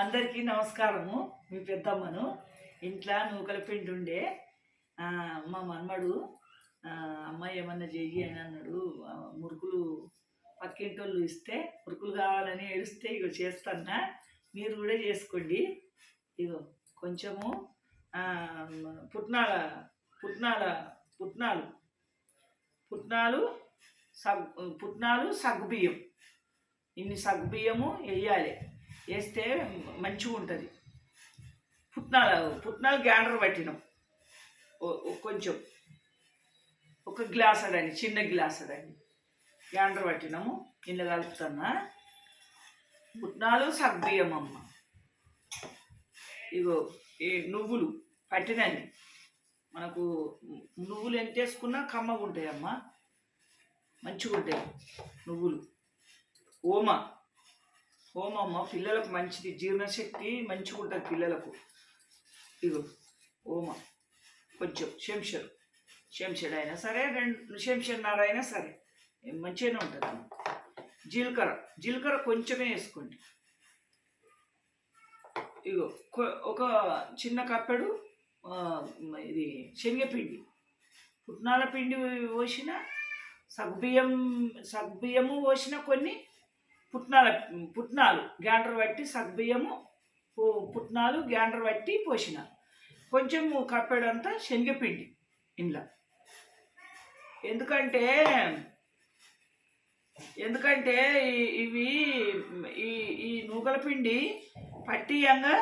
అందరికీ నమస్కారము. మీ పెద్దమ్మను. ఇంట్లో నూకల పిండి ఉండే మా మన్మడు అమ్మాయి ఏమన్నా చెయ్యి అని అన్నాడు. మురుకులు పక్కింటోళ్ళు ఇస్తే మురుకులు కావాలని ఏడుస్తే ఇగో చేస్తానా మీరు కూడా చేసుకోండి. ఇగో కొంచెము పుట్నాల పుట్నాల పుట్నాలు. పుట్నాలు సగ్ పుట్నాలు సగ్గుబియ్యం. ఇన్ని సగ్గుబియ్యము వేయాలి వేస్తే మంచిగా ఉంటుంది. పుట్నాలు పుట్నాలు గ్యాండర్ పట్టినాం. కొంచెం. ఒక గ్లాస్ అడండి చిన్న గ్లాస్ అడండి గ్యాండర్ పట్టినాము నిన్న కలుపుతున్నా పుట్నాలు సగ్గుబియ్యం అమ్మ ఇగో ఈ నువ్వులు పట్టినండి మనకు నువ్వులు ఎంత వేసుకున్నా కమ్మగా ఉంటాయమ్మా. మంచిగా ఉంటాయి నువ్వులు. ఓమ. ఓమమ్మ పిల్లలకు మంచిది జీర్ణశక్తి మంచిగా ఉంటుంది పిల్లలకు. ఇగో ఓమ కొంచెం శంషర్ శంషడ్ అయినా సరే రెండు శంషన్నర అయినా సరే మంచిగానే ఉంటుంది. జీలకర్ర జీలకర్ర కొంచెమే వేసుకోండి. ఇగో ఒక చిన్న కప్పెడు ఇది శనగపిండి. పుట్నాల పిండి పోసిన సగ్బియ్యం సగ్బియ్యము పోసిన కొన్ని పుట్నాల పుట్నాలు గ్యాండర్ పట్టి సగ్బియ్యము పుట్నాలు గ్యాండర్ పట్టి పోసిన కొంచెం కప్పెడంతా శనగపిండి ఇంట్లో ఎందుకంటే ఎందుకంటే ఇవి ఈ ఈ నూకల పిండి పట్టియంగా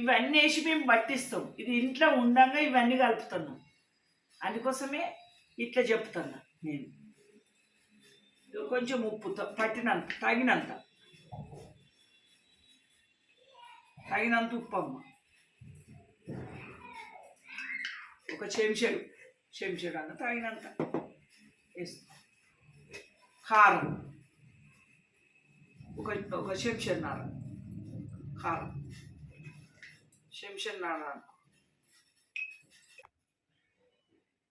ఇవన్నీ వేసి మేము పట్టిస్తాం. ఇది ఇంట్లో ఉండంగా ఇవన్నీ కలుపుతున్నాం. అందుకోసమే ఇట్లా చెప్తున్నా నేను. కొంచెం ఉప్పు పట్టినంత తగినంత. తగినంత ఉప్పు అమ్మ ఒక చెంచాడు చెంచాడు అన్న తగినంత వేస్తాం. కారం. ఒక ఒక చెంచన్నర కారం. చెంచన్నర అనుకో.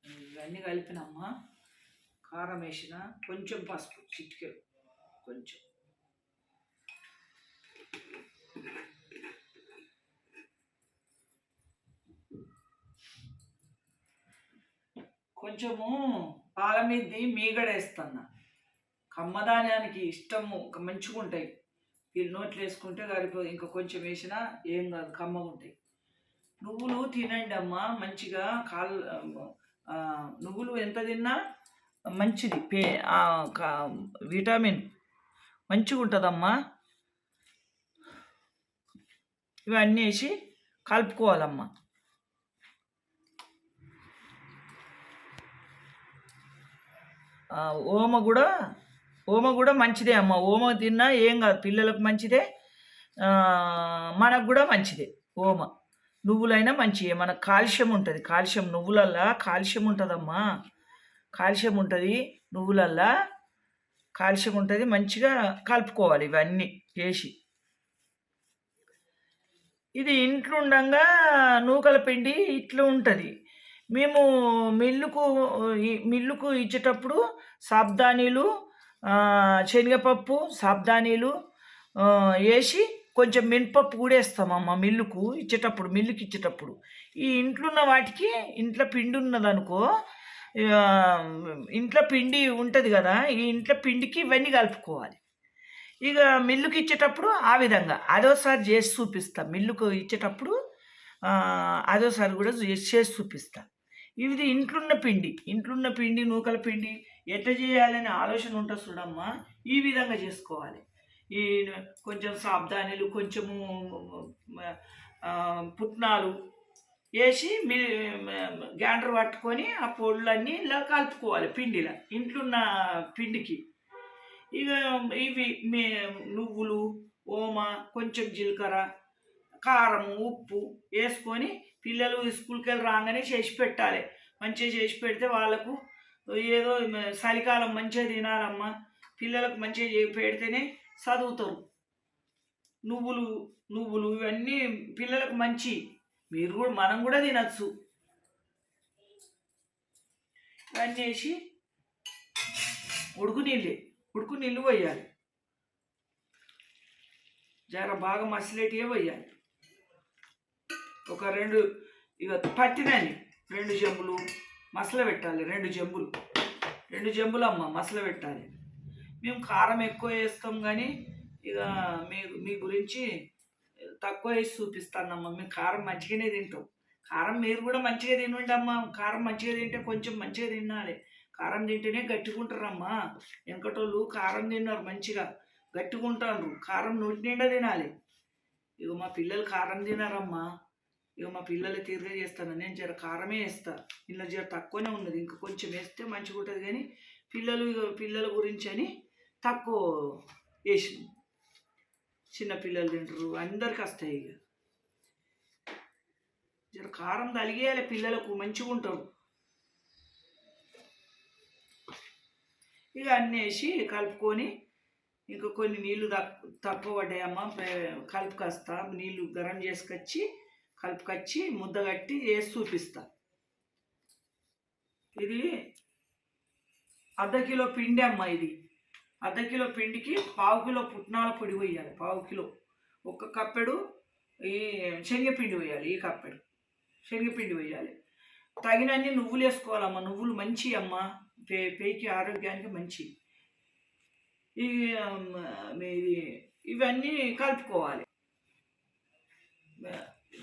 ఇవన్నీ కలిపినమ్మా. కారం వేసిన కొంచెం పసుపు చిటికెలు కొంచెం. కొంచెము పాల మీది మీగడేస్తున్నా కమ్మదానానికి ఇష్టము మంచిగా ఉంటాయి. వీళ్ళు నోట్లు వేసుకుంటే గారిపో ఇంకా కొంచెం వేసినా ఏం కాదు కమ్మగా ఉంటాయి. నువ్వులు తినండి అమ్మా మంచిగా కాల్ నువ్వులు ఎంత తిన్నా మంచిది. పే విటమిన్ మంచిగా ఉంటుందమ్మా ఇవన్నీ వేసి కలుపుకోవాలమ్మా. ఓమ కూడా ఓమ కూడా మంచిదే అమ్మ. ఓమ తిన్నా ఏం కాదు పిల్లలకు మంచిదే మనకు కూడా మంచిదే ఓమ. నువ్వులైనా మంచిదే మనకు కాల్షియం ఉంటుంది. కాల్షియం నువ్వులల్లా కాల్షియం ఉంటుందమ్మా. కాల్షియం ఉంటుంది నువ్వులల్లా. కాల్షియం ఉంటుంది మంచిగా కలుపుకోవాలి ఇవన్నీ వేసి ఇది ఇంట్లో ఉండంగా నూకల పిండి ఇట్లా ఉంటుంది. మేము మిల్లుకు మిల్లుకు ఇచ్చేటప్పుడు సాబ్దానీలు శనగపప్పు సాబ్దానీలు వేసి కొంచెం మినపప్పు కూడా వేస్తామమ్మ మిల్లుకు ఇచ్చేటప్పుడు మిల్లుకి ఇచ్చేటప్పుడు. ఈ ఇంట్లో ఉన్న వాటికి ఇంట్లో పిండి ఉన్నదనుకో ఇంట్లో పిండి ఉంటుంది కదా ఈ ఇంట్లో పిండికి ఇవన్నీ కలుపుకోవాలి. ఇక మిల్లుకి ఇచ్చేటప్పుడు ఆ విధంగా అదోసారి చేసి చూపిస్తా. మిల్లుకు ఇచ్చేటప్పుడు అదోసారి కూడా చేసి చేసి చూపిస్తా. ఇది ఇంట్లున్న పిండి ఇంట్లున్న పిండి నూకల పిండి ఎట్లా చేయాలనే ఆలోచన ఉంటుంది చూడమ్మా ఈ విధంగా చేసుకోవాలి. ఈ కొంచెం సాబ్దానీలు కొంచెము పుట్నాలు వేసి మీ గ్యాండర్ పట్టుకొని ఆ పొడులన్నీ ఇలా కలుపుకోవాలి పిండిలా ఇంట్లున్న పిండికి. ఇక ఇవి మే నువ్వులు ఓమ కొంచెం జీలకర్ర కారం ఉప్పు వేసుకొని పిల్లలు స్కూల్కి వెళ్ళి రాగానే చేసి పెట్టాలి. మంచిగా చేసి పెడితే వాళ్ళకు ఏదో చలికాలం మంచిగా తినాలమ్మా. పిల్లలకు మంచిగా చే పెడితేనే చదువుతారు. నువ్వులు నువ్వులు ఇవన్నీ పిల్లలకు మంచి మీరు కూడా మనం కూడా తినచ్చు. ఇవన్నీ వేసి ఉడుకు నీళ్ళే ఉడుకు నీళ్ళు పోయాలి. జర బాగా మసిలేటివే పోయాలి. ఒక రెండు ఇక పట్టినని రెండు జంబులు మసల పెట్టాలి రెండు జంబులు. రెండు జంబులు అమ్మ మసల పెట్టాలి. మేము కారం ఎక్కువ వేస్తాం కానీ ఇక మీ మీ గురించి తక్కువ వేసి చూపిస్తానమ్మా. మేము కారం మంచిగానే తింటాం. కారం మీరు కూడా మంచిగా తినండి అమ్మా. కారం మంచిగా తింటే కొంచెం మంచిగా తినాలి. కారం తింటేనే గట్టిగుంటారమ్మా. వెనకటోళ్ళు కారం తిన్నారు మంచిగా. గట్టిగుంటారు కారం నోటి నిండా తినాలి. ఇక మా పిల్లలు కారం తినారమ్మా. ఇక మా పిల్లలు తీరుగా చేస్తాను. నేను జర కారమే వేస్తా. ఇందులో జర తక్కువనే ఉన్నది. ఇంకా కొంచెం వేస్తే మంచిగా ఉంటుంది కానీ పిల్లలు పిల్లల గురించి అని తక్కువ వేసినాం చిన్న పిల్లలు తింటారు అందరికి వస్తాయి ఇక. జర కారం తలిగేయాలి పిల్లలకు మంచిగా ఉంటారు. ఇక అన్నీ వేసి కలుపుకొని ఇంకా కొన్ని నీళ్ళు తక్కువ తక్కువ పడ్డాయమ్మ కలుపుకొస్తా నీళ్ళు గరం చేసుకొచ్చి కలుపుకొచ్చి ముద్ద కట్టి వేసి చూపిస్తా. ఇది అర్ధ కిలో పిండి అమ్మ ఇది. అర్ధ కిలో పిండికి పావు కిలో పుట్నాల పొడి వేయాలి పావు కిలో. ఒక కప్పెడు ఈ శనగపిండి వేయాలి ఈ కప్పెడు. శనగపిండి వేయాలి తగినన్ని నువ్వులు వేసుకోవాలమ్మ నువ్వులు మంచి అమ్మ. పే పేకి ఆరోగ్యానికి మంచి. ఈ ఇది ఇవన్నీ కలుపుకోవాలి.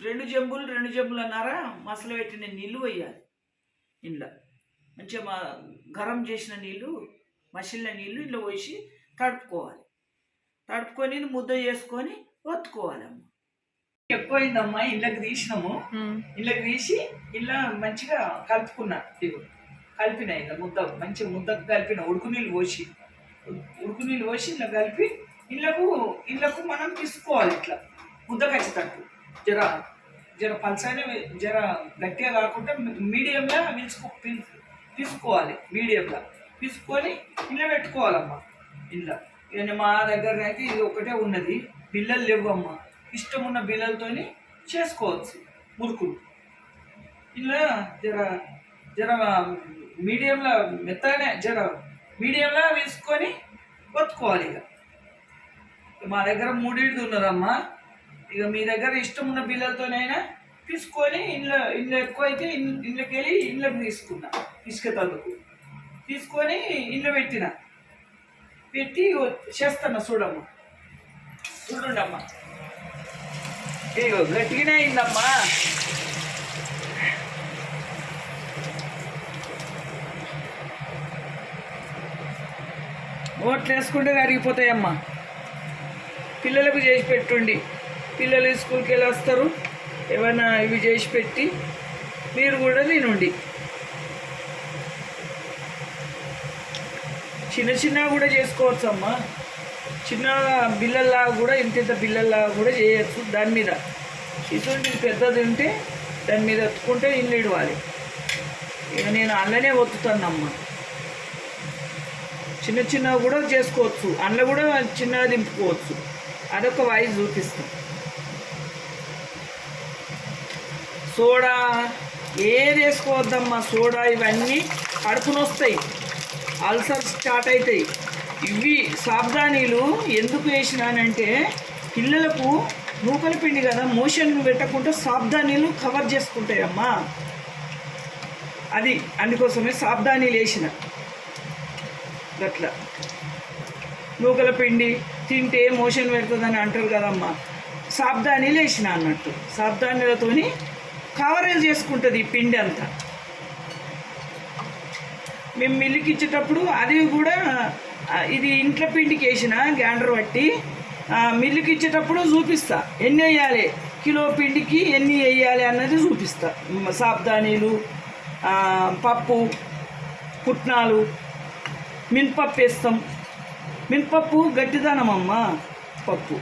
రెండు జంబులు రెండు జంబులు అన్నారా మసలు పెట్టిన నీళ్ళు వేయాలి ఇంట్లో మంచిగా మా గరం చేసిన నీళ్ళు మసిలిన నీళ్ళు ఇంట్లో పోసి తడుపుకోవాలి. తడుపుకొని ముద్ద చేసుకొని ఒత్తుకోవాలమ్మ. ఎక్కువైందమ్మా ఇళ్ళకి తీసినాము. ఇళ్ళకి తీసి ఇలా మంచిగా కలుపుకున్నా కలిపిన ఇలా ముద్ద మంచిగా ముద్ద కలిపిన ఉడుకు నీళ్ళు పోసి ఉడుకు నీళ్ళు పోసి ఇలా కలిపి ఇళ్ళకు ఇళ్ళకు మనం తీసుకోవాలి ఇట్లా. ముద్ద ఖచ్చితట్టు జర జర పల్సనే జర గట్టిగా కాకుండా మీడియంలో పిలుచుకో పిల్- తీసుకోవాలి మీడియంలో. తీసుకొని ఇంట్లో పెట్టుకోవాలమ్మా. ఇంట్లో ఇక మా దగ్గర అయితే ఇది ఒకటే ఉన్నది. బిల్లలు లేవు అమ్మ ఇష్టం ఉన్న బిల్లలతోని చేసుకోవచ్చు. మురుకులు. ఇలా జర జర మీడియంలో మెత్తగానే జర మీడియంలో వేసుకొని బతుకోవాలి ఇక. మా దగ్గర మూడింటిది ఉన్నదమ్మా. ఇక మీ దగ్గర ఇష్టం ఉన్న బిల్లలతోనైనా తీసుకొని ఇంట్లో ఇంట్లో ఎక్కువ అయితే ఇన్- ఇంట్లోకి వెళ్ళి ఇంట్లోకి తీసుకున్నా ఇసుకతందుకు తీసుకొని ఇంట్లో పెట్టిన. పెట్టి చేస్తాను చూడమ్మా. చూడండమ్మా. ఇగో గట్టిగానే అయిందమ్మా. ఓట్లు వేసుకుంటే కరిగిపోతాయమ్మా. పిల్లలకు చేసి పెట్టుండి. పిల్లలు స్కూల్కి వెళ్ళి వస్తారు. ఏమైనా ఇవి చేసి పెట్టి మీరు కూడా తినండి. చిన్న చిన్నగా కూడా చేసుకోవచ్చు అమ్మా చిన్న బిల్లల్లా కూడా ఇంత ఇంత బిల్లల్లా కూడా చేయొచ్చు దాని మీద. ఇటువంటి పెద్దది ఉంటే దాని మీద ఎత్తుకుంటే ఇల్లు ఇడవాలి. ఇక నేను అల్లనే ఒత్తుతానమ్మా. చిన్న చిన్నగా కూడా చేసుకోవచ్చు. అందులో కూడా చిన్నగా దింపుకోవచ్చు. అదొక వాయిస్ చూపిస్తాం. సోడా ఏది వేసుకోవద్దమ్మా. సోడా ఇవన్నీ కడుపును అల్సర్ స్టార్ట్ అవుతాయి ఇవి సాబ్దానీలు ఎందుకు వేసినానంటే పిల్లలకు నూకల పిండి కదా మోషన్ పెట్టకుండా సాబ్దానీలు కవర్ చేసుకుంటాయమ్మా. అది అందుకోసమే సాబ్దానీలు వేసిన. అట్లా నూకల పిండి తింటే మోషన్ పెడుతుందని అంటారు కదమ్మా. సాబ్దానీలు వేసిన అన్నట్టు. సాబ్దానీలతోని కవరేజ్ చేసుకుంటుంది ఈ పిండి అంతా. మేము మిల్లుకి ఇచ్చేటప్పుడు అది కూడా ఇది ఇంట్లో పిండికి వేసిన గ్యాండర్ బట్టి మిల్లుకి ఇచ్చేటప్పుడు చూపిస్తా. ఎన్ని వేయాలి? కిలో పిండికి ఎన్ని వేయాలి అన్నది చూపిస్తా. సాబ్దానీలు పప్పు పుట్నాలు మినపప్పు వేస్తాం. మినపప్పు గట్టిదనమమ్మ పప్పు.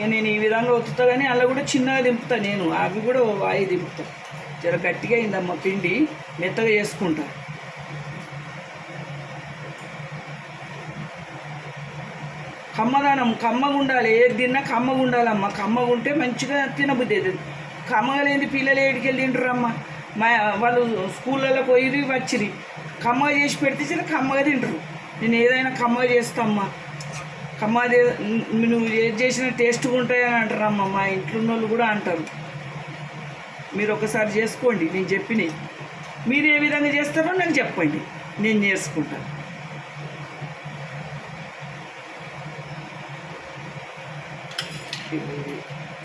ఇక నేను ఈ విధంగా ఒత్తుతా కానీ అలా కూడా చిన్నగా దింపుతా నేను. అవి కూడా వాయి దింపుతా. జర గట్టిగా అయిందమ్మ పిండి. మెత్తగా చేసుకుంటా. కమ్మదానం కమ్మగా ఉండాలి. ఏది తిన్నా కమ్మగా ఉండాలమ్మ. కమ్మగా ఉంటే మంచిగా తినబుద్ధి అవుతుంది కమ్మగా లేని పిల్లలు ఏడికి వెళ్ళి తింటారమ్మ మా వాళ్ళు స్కూళ్ళలో పోయి వచ్చిరి. కమ్మగా చేసి పెడితే చిన్న కమ్మగా తింటారు నేను ఏదైనా కమ్మగా చేస్తామ్మా కమ్మగా నువ్వు ఏది చేసిన టేస్ట్గా ఉంటాయని అంటారమ్మా మా ఇంట్లో ఉన్న వాళ్ళు కూడా అంటారు. మీరు ఒకసారి చేసుకోండి నేను చెప్పినవి. మీరు ఏ విధంగా చేస్తారో నాకు చెప్పండి నేను చేసుకుంటాను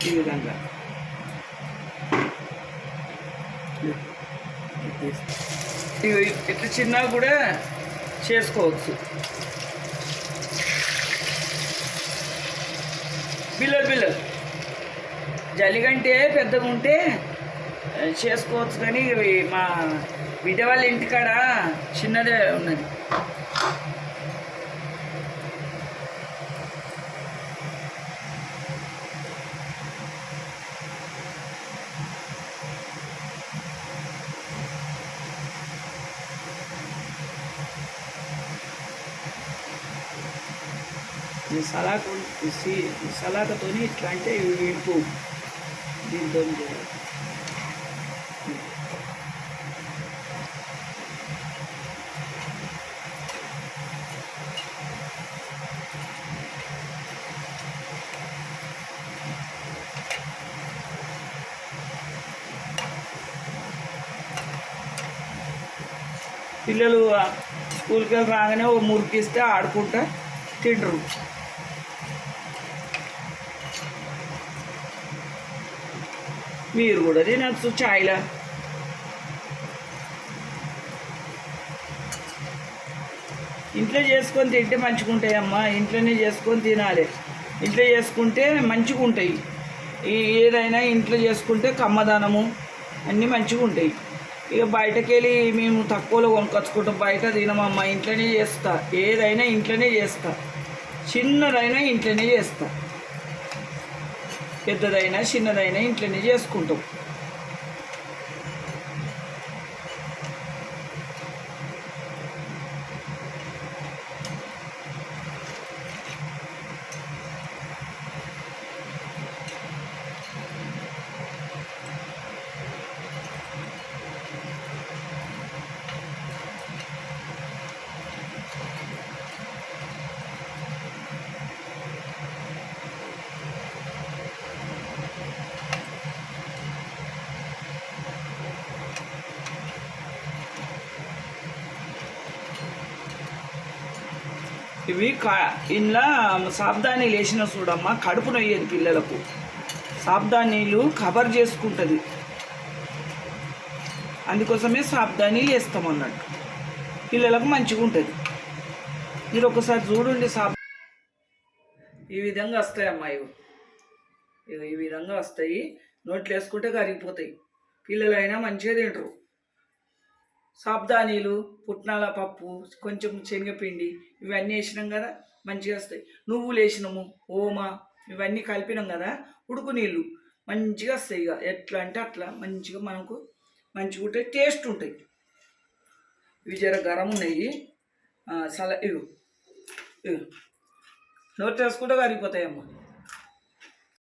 ఈ- విధంగా. ఇట్లా చిన్న కూడా చేసుకోవచ్చు. బిల్లలు బిల్లలు జలిగంటే పెద్దగా ఉంటే చేసుకోవచ్చు కానీ మా బిడ్డ వాళ్ళ ఇంటికాడ చిన్నదే ఉన్నది. సలాకు సలాకతో ఇట్లా అంటే ఇంపు దీంతో చేయాలి. పిల్లలు స్కూల్కి వెళ్ళి రాగానే ఓ మురికిస్తే ఆడుకుంటా తింటారు. మీరు కూడా తినచ్చు ఛాయ్లా ఇంట్లో చేసుకొని తింటే మంచిగా ఉంటాయి అమ్మ ఇంట్లోనే చేసుకొని తినాలి ఇంట్లో చేసుకుంటే మంచిగా ఉంటాయి ఏదైనా ఇంట్లో చేసుకుంటే కమ్మదనము అన్నీ మంచిగా ఉంటాయి ఇక బయటకెళ్ళి మేము తక్కువలో కొనుక్కొచ్చుకుంటాం బయట తినమమ్మా ఇంట్లోనే చేస్తా. ఏదైనా ఇంట్లోనే చేస్తా. చిన్నదైనా ఇంట్లోనే చేస్తా. పెద్దదైనా చిన్నదైనా ఇంట్లోనే చేసుకుంటాం. ఇవి కా ఇంట్లో సాబ్దానీలు వేసిన చూడమ్మా కడుపు నొయ్యేది పిల్లలకు. సాబ్దానీలు కవర్ చేసుకుంటుంది. అందుకోసమే సాబ్దానీలు వేస్తాం అన్నట్టు. పిల్లలకు మంచిగా ఉంటుంది మీరు ఒకసారి చూడండి సాబ్ ఈ విధంగా వస్తాయి అమ్మాయి ఇవి ఈ విధంగా వస్తాయి. నోట్లు వేసుకుంటే కరిగిపోతాయి. పిల్లలైనా మంచిగా తింటారు. సాబ్దానీలు పుట్నాల పప్పు కొంచెం శనగపిండి ఇవన్నీ వేసినాం కదా మంచిగా వస్తాయి. నువ్వులు వేసినాము ఓమా ఇవన్నీ కలిపినాం కదా ఉడుకు నీళ్ళు మంచిగా వస్తాయి ఇక. ఎట్లా అంటే అట్లా మంచిగా మనకు మంచిగా ఉంటాయి టేస్ట్ ఉంటాయి. ఇవి జర గరం ఉన్నాయి. సల ఇవి ఇవి నోట్ వేసుకుంటే కరిగిపోతాయమ్మా.